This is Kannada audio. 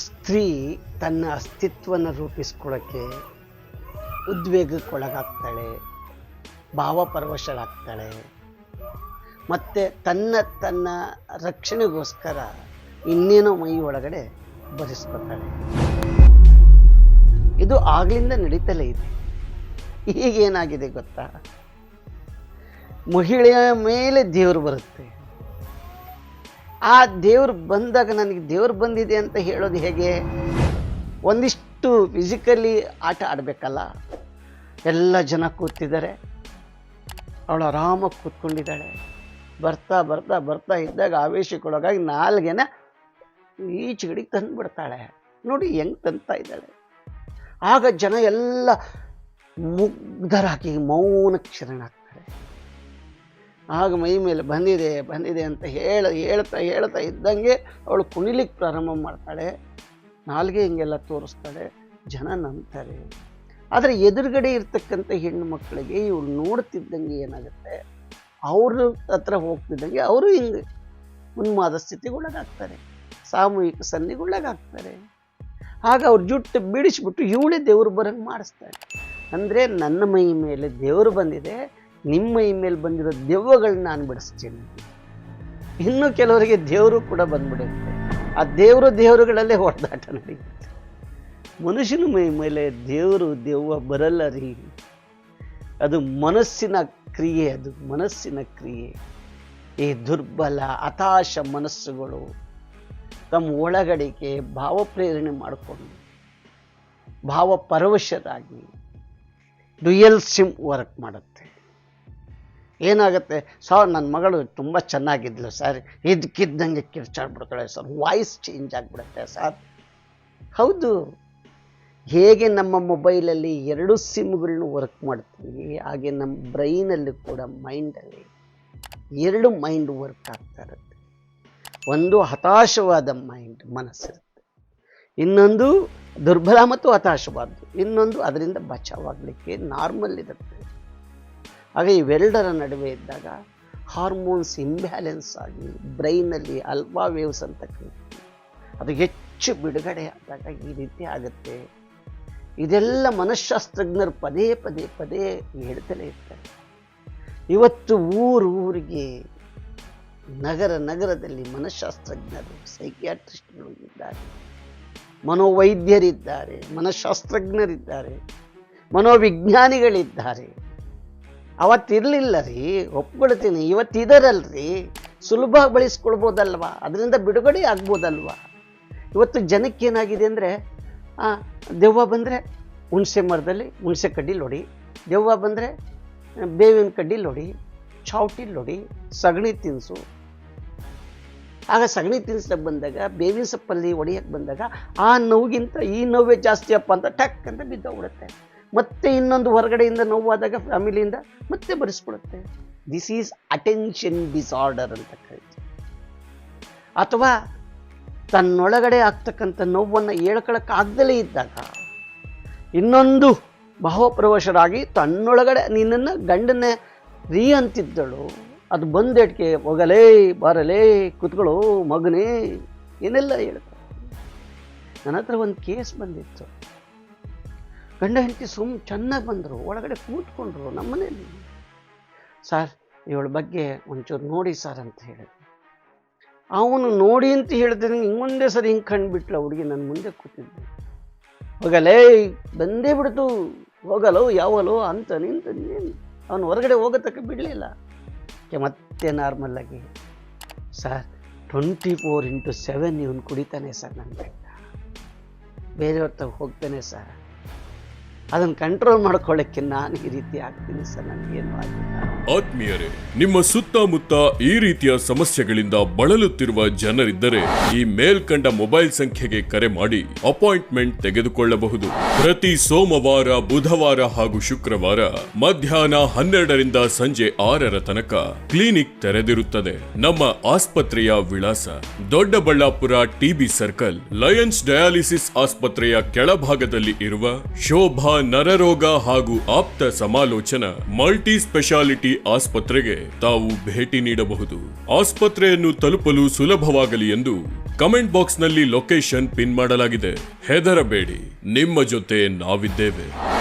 ಸ್ತ್ರೀ ತನ್ನ ಅಸ್ತಿತ್ವನ ರೂಪಿಸ್ಕೊಳ್ಳೋಕ್ಕೆ ಉದ್ವೇಗಕ್ಕೊಳಗಾಗ್ತಾಳೆ, ಭಾವಪರವಶಳಾಗ್ತಾಳೆ. ಮತ್ತು ತನ್ನ ತನ್ನ ರಕ್ಷಣೆಗೋಸ್ಕರ ಇನ್ನೇನೋ ಮೈ ಒಳಗಡೆ ಬರೆಸ್ಕೊತಾಳೆ ಇದು ಆಗಲಿಂದ ನಡೀತಲೇ ಇದೆ. ಈಗೇನಾಗಿದೆ ಗೊತ್ತಾ? ಮಹಿಳೆಯ ಮೇಲೆ ದೇವರು ಬರುತ್ತೆ. ಆ ದೇವ್ರು ಬಂದಾಗ ನನಗೆ ದೇವ್ರು ಬಂದಿದೆ ಅಂತ ಹೇಳೋದು ಹೇಗೆ? ಒಂದಿಷ್ಟು ಫಿಸಿಕಲಿ ಆಟ ಆಡಬೇಕಲ್ಲ? ಎಲ್ಲ ಜನ ಕೂತಿದ್ದಾರೆ. ಅವಳು ಆರಾಮಾಗಿ ಕೂತ್ಕೊಂಡಿದ್ದಾಳೆ. ಬರ್ತಾ ಬರ್ತಾ ಬರ್ತಾ ಇದ್ದಾಗ ಆವೇಶಕ್ಕೊಳಗಾಗಿ ನಾಲ್ಗೆನ ತಂದು ತಂದುಬಿಡ್ತಾಳೆ. ನೋಡಿ ಹೆಂಗೆ ತಂತಾ ಇದ್ದಾಳೆ. ಆಗ ಜನ ಎಲ್ಲ ಮುಗ್ಧರಾಗಿ ಮೌನ ಶರಣಾಗ್ತಾರೆ ಆಗ ಮೈ ಮೇಲೆ ಬಂದಿದೆ ಬಂದಿದೆ ಅಂತ ಹೇಳ, ಹೇಳ್ತಾ ಹೇಳ್ತಾ ಇದ್ದಂಗೆ ಅವಳು ಕುಣಿಲಿಕ್ಕೆ ಪ್ರಾರಂಭ ಮಾಡ್ತಾಳೆ. ನಾಲ್ಗೆ ಹಿಂಗೆಲ್ಲ ತೋರಿಸ್ತಾಳೆ, ಜನ ನಂಬ್ತಾರೆ. ಆದರೆ ಎದುರುಗಡೆ ಇರ್ತಕ್ಕಂಥ ಹೆಣ್ಣು ಮಕ್ಕಳಿಗೆ ಇವಳು ನೋಡ್ತಿದ್ದಂಗೆ ಏನಾಗುತ್ತೆ? ಅವ್ರ ಹತ್ರ ಹೋಗ್ತಿದ್ದಂಗೆ ಅವರು ಹಿಂಗೆ ಉನ್ಮಾದ ಸ್ಥಿತಿಗೊಳಗಾಗ್ತಾರೆ, ಸಾಮೂಹಿಕ ಸನ್ನಿಗೊಳಗಾಗ್ತಾರೆ. ಆಗ ಅವ್ರ ಜುಟ್ಟು ಬಿಡಿಸ್ಬಿಟ್ಟು ಇವಳೇ ದೇವರು ಬರಂಗೆ ಮಾಡಿಸ್ತಾರೆ ಅಂದರೆ ನನ್ನ ಮೈ ಮೇಲೆ ದೇವರು ಬಂದಿದೆ ನಿಮ್ಮ ಮೈ ಮೇಲೆ ಬಂದಿರೋ ದೆವ್ವಗಳನ್ನ ನಾನು ಬಿಡಿಸ್ತೀನಿ. ಇನ್ನು ಕೆಲವರಿಗೆ ದೇವರು ಕೂಡ ಬಂದ್ಬಿಡುತ್ತೆ. ಆ ದೇವರು ದೇವರುಗಳಲ್ಲೇ ಹೊಡೆದಾಟ ನಡೆಯುತ್ತೆ ಮನುಷ್ಯನ ಮೈ ಮೇಲೆ ದೇವರು, ದೆವ್ವ ಬರಲ್ಲ ರೀ. ಅದು ಮನಸ್ಸಿನ ಕ್ರಿಯೆ ಅದು, ಮನಸ್ಸಿನ ಕ್ರಿಯೆ. ಈ ದುರ್ಬಲ, ಹತಾಶ ಮನಸ್ಸುಗಳು ತಮ್ಮ ಒಳಗಡೆಗೆ ಭಾವಪ್ರೇರಣೆ ಮಾಡಿಕೊಂಡು, ಭಾವಪರವಶರಾಗಿ ಡ್ಯುಯಲ್ ಸಿಮ್ ವರ್ಕ್ ಮಾಡುತ್ತೆ. ಏನಾಗುತ್ತೆ? ಸರ್ ನನ್ನ ಮಗಳು ತುಂಬ ಚೆನ್ನಾಗಿದ್ಲು ಸರ್. ಇದಕ್ಕಿದ್ದಂಗೆ ಕಿರ್ಚಾಡ್ಬಿಡ್ತಾಳೆ ಸರ್. ವಾಯ್ಸ್ ಚೇಂಜ್ ಆಗಿಬಿಡುತ್ತೆ ಸರ್. ಹೌದು. ಹೇಗೆ ನಮ್ಮ ಮೊಬೈಲಲ್ಲಿ ಎರಡು ಸಿಮ್ಗಳನ್ನು ವರ್ಕ್ ಮಾಡ್ತೀವಿ, ಹಾಗೆ ನಮ್ಮ ಬ್ರೈನಲ್ಲಿ ಕೂಡ ಮೈಂಡಲ್ಲಿ ಎರಡು ಮೈಂಡ್ ವರ್ಕ್ ಆಗ್ತಾ ಇರುತ್ತೆ. ಒಂದು ಹತಾಶವಾದ ಮೈಂಡ್, ಮನಸ್ಸಿರುತ್ತೆ. ಇನ್ನೊಂದು ದುರ್ಬಲ ಮತ್ತು ಹತಾಶವಾದ್ದು. ಇನ್ನೊಂದು ಅದರಿಂದ ಬಚಾವಾಗಲಿಕ್ಕೆ ನಾರ್ಮಲ್ ಇರುತ್ತೆ. ಆಗ ಇವೆರಡರ ನಡುವೆ ಇದ್ದಾಗ ಹಾರ್ಮೋನ್ಸ್ ಇಂಬ್ಯಾಲೆನ್ಸ್ ಆಗಿ ಬ್ರೈನಲ್ಲಿ ಅಲ್ವಾ ವೇವ್ಸ್ ಅಂತ ಅದು ಹೆಚ್ಚು ಬಿಡುಗಡೆ ಆದಾಗ ಈ ರೀತಿ ಆಗುತ್ತೆ. ಇದೆಲ್ಲ ಮನಃಶಾಸ್ತ್ರಜ್ಞರು ಪದೇ ಪದೇ ಪದೇ ಹೇಳ್ತಲೇ ಇರ್ತಾರೆ. ಇವತ್ತು ಊರು ಊರಿಗೆ ನಗರ ನಗರದಲ್ಲಿ ಮನಃಶಾಸ್ತ್ರಜ್ಞರು ಸೈಕ್ಯಾಟ್ರಿಸ್ಟ್ಗಳು ಇದ್ದಾರೆ ಮನೋವೈದ್ಯರಿದ್ದಾರೆ ಮನಃಶಾಸ್ತ್ರಜ್ಞರಿದ್ದಾರೆ ಮನೋವಿಜ್ಞಾನಿಗಳಿದ್ದಾರೆ. ಅವತ್ತಿರಲಿಲ್ಲ ರೀ ಒಪ್ಕೊಳ್ತೀನಿ ಇವತ್ತಿದರಲ್ರಿ, ಸುಲಭ ಬಳಸ್ಕೊಳ್ಬೋದಲ್ವ? ಅದರಿಂದ ಬಿಡುಗಡೆ ಆಗ್ಬೋದಲ್ವ? ಇವತ್ತು ಜನಕ್ಕೇನಾಗಿದೆ ಅಂದರೆ ದೆವ್ವ ಬಂದರೆ ಹುಣಸೆ ಮರದಲ್ಲಿ ಹುಣಸೆ ಕಡ್ಡಿ ಹೊಡಿ ದೆವ್ವ ಬಂದರೆ ಬೇವಿನ ಕಡ್ಡಿ ಹೊಡಿ ಚೌಟಿ ಹೊಡಿ ಸಗಣಿ ತಿನಿಸು. ಆಗ ಸಗಣಿ ತಿನ್ಸಕ್ಕೆ ಬಂದಾಗ, ಬೇವಿನ ಸೊಪ್ಪಲ್ಲಿ ಒಡೆಯಕ್ಕೆ ಬಂದಾಗ, ಆ ನೋವಿಗಿಂತ ಈ ನೋವೇ ಜಾಸ್ತಿಯಪ್ಪ ಅಂತ ಟಕ್ ಅಂತ ಬಿದ್ದೋಗ್ಬಿಡುತ್ತೆ. ಮತ್ತೆ ಇನ್ನೊಂದು ಹೊರಗಡೆಯಿಂದ ನೋವಾದಾಗ ಫ್ಯಾಮಿಲಿಯಿಂದ ಮತ್ತೆ ಬರೆಸ್ಬಿಡುತ್ತೆ. ದಿಸ್ ಈಸ್ ಅಟೆನ್ಷನ್ ಡಿಸಾರ್ಡರ್ ಅಂತ ಕರಿತೀವಿ ಅಥವಾ ತನ್ನೊಳಗಡೆ ಆಗ್ತಕ್ಕಂಥ ನೋವನ್ನು ಹೇಳ್ಕೊಳಕ್ಕಾಗ್ದಲೇ ಇದ್ದಾಗ ಇನ್ನೊಂದು ಬಹುಪ್ರವೇಶರಾಗಿ ತನ್ನೊಳಗಡೆ ನಿನ್ನನ್ನು ಗಂಡನ್ನೇ ರೀ ಅಂತಿದ್ದಳು. ಅದು ಬಂದೆಟ್ಕೆ ಹೋಗಲೇ ಬರಲೇ ಕೂತ್ಕೊಳ್ಳೋ ಮಗನೇ ಏನೆಲ್ಲ ಹೇಳ್ತಾರೆ. ನನ್ನ ಹತ್ರ ಒಂದು ಕೇಸ್ ಬಂದಿತ್ತು. ಗಂಡ ಹೆಂಡತಿ ಸುಮ್ ಚೆನ್ನಾಗಿ ಬಂದರು, ಒಳಗಡೆ ಕೂತ್ಕೊಂಡ್ರು ನಮ್ಮನೇಲಿ ಸರ್, ಇವಳ ಬಗ್ಗೆ ಒಂಚೂರು ನೋಡಿ ಸರ್ ಅಂತ ಹೇಳಿದ್ರು ಅವನು ನೋಡಿ ಅಂತ ಹೇಳಿದ್ರೆ ಹಿಂಗೊಂದೇ ಸರಿ ಹಿಂಗೆ ಕಂಡುಬಿಟ್ಲ ಹುಡುಗಿ ನನ್ನ ಮುಂದೆ ಕೂತಿದ್ದೆ ಹೋಗಲೇ, ಬಂದೇ ಬಿಡ್ತು. ಹೋಗಲೋ, ಯಾವಲೋ, ಅಂತ ನಿಂತ ಅವನು ಹೊರಗಡೆ ಹೋಗೋತಕ್ಕ ಬಿಡಲಿಲ್ಲ. ಮತ್ತೆ ನಾರ್ಮಲ್ ಆಗಿ, sir twenty four into seven ಇವನು ಕುಡಿತಾನೆ ಸರ್ ನನ್ನ ಬೇರೆಯವ್ರ ತಗ ಹೋಗ್ತಾನೆ ಸರ್. ಅದನ್ನು ಕಂಟ್ರೋಲ್ ಮಾಡ್ಕೊಳ್ಳೋಕ್ಕೆ ನಾನು ಈ ರೀತಿ ಆಗ್ತೀನಿ ಸರ್ ನನಗೇನು ಆಗಿಲ್ಲ. ಆತ್ಮೀಯರೇ, ನಿಮ್ಮ ಸುತ್ತಮುತ್ತ ಈ ರೀತಿಯ ಸಮಸ್ಯೆಗಳಿಂದ ಬಳಲುತ್ತಿರುವ ಜನರಿದ್ದರೆ ಈ ಮೇಲ್ಕಂಡ ಮೊಬೈಲ್ ಸಂಖ್ಯೆಗೆ ಕರೆ ಮಾಡಿ ಅಪಾಯಿಂಟ್ಮೆಂಟ್ ತೆಗೆದುಕೊಳ್ಳಬಹುದು. ಪ್ರತಿ ಸೋಮವಾರ, ಬುಧವಾರ ಹಾಗೂ ಶುಕ್ರವಾರ ಮಧ್ಯಾಹ್ನ ಹನ್ನೆರಡರಿಂದ ಸಂಜೆ ಆರರ ತನಕ ಕ್ಲಿನಿಕ್ ತೆರೆದಿರುತ್ತದೆ. ನಮ್ಮ ಆಸ್ಪತ್ರೆಯ ವಿಳಾಸ Doddaballapur TB circle, Lions dialysis ಆಸ್ಪತ್ರೆಯ ಕೆಳಭಾಗದಲ್ಲಿ ಇರುವ ಶೋಭಾ ನರರೋಗ ಹಾಗೂ ಆಪ್ತ ಸಮಾಲೋಚನಾ ಮಲ್ಟಿ ಸ್ಪೆಷಾಲಿಟಿ ಆಸ್ಪತ್ರೆಗೆ ತಾವು ಭೇಟಿ ನೀಡಬಹುದು. ಆಸ್ಪತ್ರೆಯನ್ನು ತಲುಪಲು ಸುಲಭವಾಗಲಿ ಎಂದು ಕಮೆಂಟ್ ಬಾಕ್ಸ್ನಲ್ಲಿ ಲೊಕೇಶನ್ ಪಿನ್ ಮಾಡಲಾಗಿದೆ. ಹೆದರಬೇಡಿ. ನಿಮ್ಮ ಜೊತೆ ನಾವಿದ್ದೇವೆ.